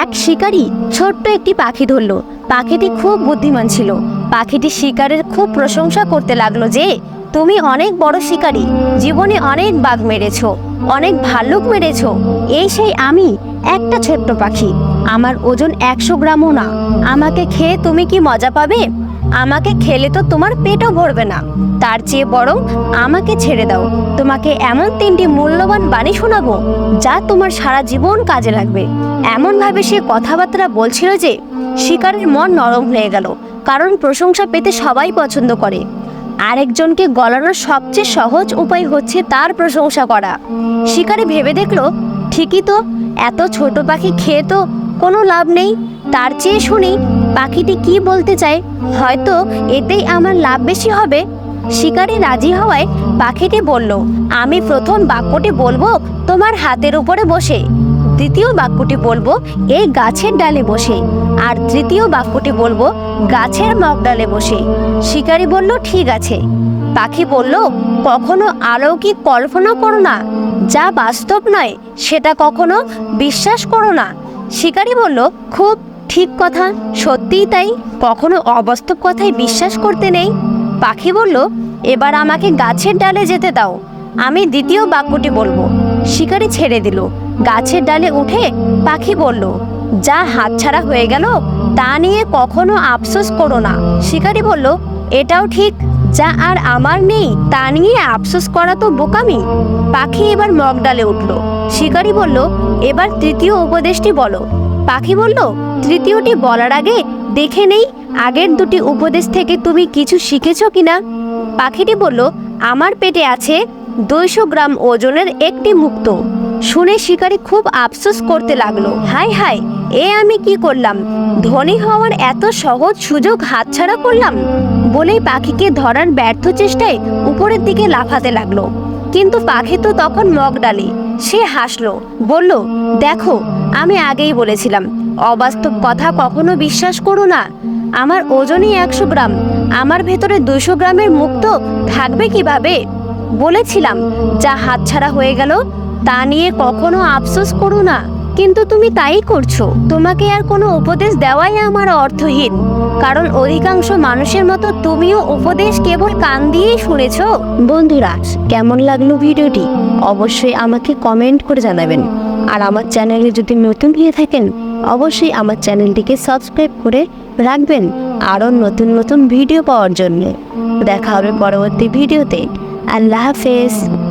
এক শিকারী ছোট্ট একটি পাখি ধরলো। পাখিটি খুব বুদ্ধিমান ছিল। পাখিটি শিকারের খুব প্রশংসা করতে লাগল যে, তুমি অনেক বড় শিকারী। জীবনে অনেক বাঘ মেরেছ, অনেক ভাল্লুক মেরেছ। এই সেই আমি, একটা ছোট্ট পাখি। আমার ওজন একশো গ্রামও না। আমাকে খেয়ে তুমি কি মজা পাবে? আমাকে খেলে তো তোমার পেটও ভরবে না। তার চেয়ে বরং আমাকে ছেড়ে দাও। তোমাকে এমন তিনটি মূল্যবান বাণী শোনাবো, যা তোমার সারা জীবন কাজে লাগবে। এমনভাবে সে কথাবার্তা বলছিল যে, শিকারের মন নরম হয়ে গেল, কারণ প্রশংসা পেতে সবাই পছন্দ করে। আরেকজনকে গলানোর সবচেয়ে সহজ উপায় হচ্ছে তার প্রশংসা করা। শিকারে ভেবে দেখল, ঠিকই তো, এত ছোট পাখি খেয়ে তো কোনো লাভ নেই। তার চেয়ে শুনি পাখিটি কি বলতে চায়? হয়তো এতেই আমার লাভ বেশি হবে। শিকারি রাজি হওয়ায় পাখিটি বলল, আমি প্রথম বাক্যটি বলব তোমার হাতের উপরে বসে। দ্বিতীয় বাক্যটি বলব, এই গাছের ডালে বসে। আর তৃতীয় বাক্যটি বলব, গাছের মগডালে বসে। শিকারি বলল, ঠিক আছে। পাখি বলল, কখনো অলৌকিক কল্পনা করো না। যা বাস্তব নয়, সেটা কখনো বিশ্বাস করো না। শিকারি বলল, খুব ঠিক কথা? সত্যিই তাই? কখনো অবাস্তব কথায় বিশ্বাস করতে নেই? পাখি বলল, এবার আমাকে গাছের ডালে যেতে দাও। আমি দ্বিতীয় বাক্যটি বলব। শিকারি ছেড়ে দিল। গাছের ডালে উঠে পাখি বলল, যা হাতছাড়া হয়ে গেল, তা নিয়ে কখনো আফসোস করো না। শিকারি বলল, এটাও ঠিক। যা আর আমার নেই, তা নিয়ে আফসোস করা তো বোকামি। পাখি এবার মগ ডালে উঠল। শিকারি বলল, এবার তৃতীয় উপদেশটি বলো। পাখি বলল, তৃতীয়টি বলার আগে দেখে নেই, আগের দুটি উপদেশ থেকে তুমি কিছু শিখেছো কিনা? পাখিটি বলল, আমার পেটে আছে দুইশো গ্রাম ওজনের একটি মুক্ত। শুনে শিকারি খুব আফসোস করতে লাগল। হাই হাই এ আমি কি করলাম? ধনী হওয়ার এত সহজ সুযোগ হাতছাড়া করলাম? বলেই পাখিকে ধরার ব্যর্থ চেষ্টায় উপরের দিকে লাফাতে লাগল। কিন্তু পাখি তো তখন মগ ডালে। সে হাসলো, বলল, দেখো, আমি আগেই বলেছিলাম, অবাস্তব কথা কখনো বিশ্বাস করো না। আমার ওজনই একশো গ্রাম, আমার ভেতরে দুশো গ্রামের মুক্ত থাকবে কীভাবে? বলেছিলাম, যা হাতছাড়া হয়ে গেল, তা নিয়ে কখনো আফসোস করো না। কিন্তু তুমি তাই করছ। তোমাকে আর কোনো উপদেশ দেওয়াই আমার অর্থহীন। কারণ অধিকাংশ মানুষের মতো তুমিও উপদেশ কেবল কান দিয়েই শুনেছো। বন্ধুরা, কেমন লাগল ভিডিওটি? অবশ্যই আমাকে কমেন্ট করে জানাবেন। আর আমার চ্যানেলে যদি নতুন হয়ে থাকেন, অবশ্যই আমার চ্যানেলটিকে সাবস্ক্রাইব করে রাখবেন আরও নতুন নতুন ভিডিও পাওয়ার জন্য। দেখা হবে পরবর্তী ভিডিওতে। আল্লাহ হাফেজ।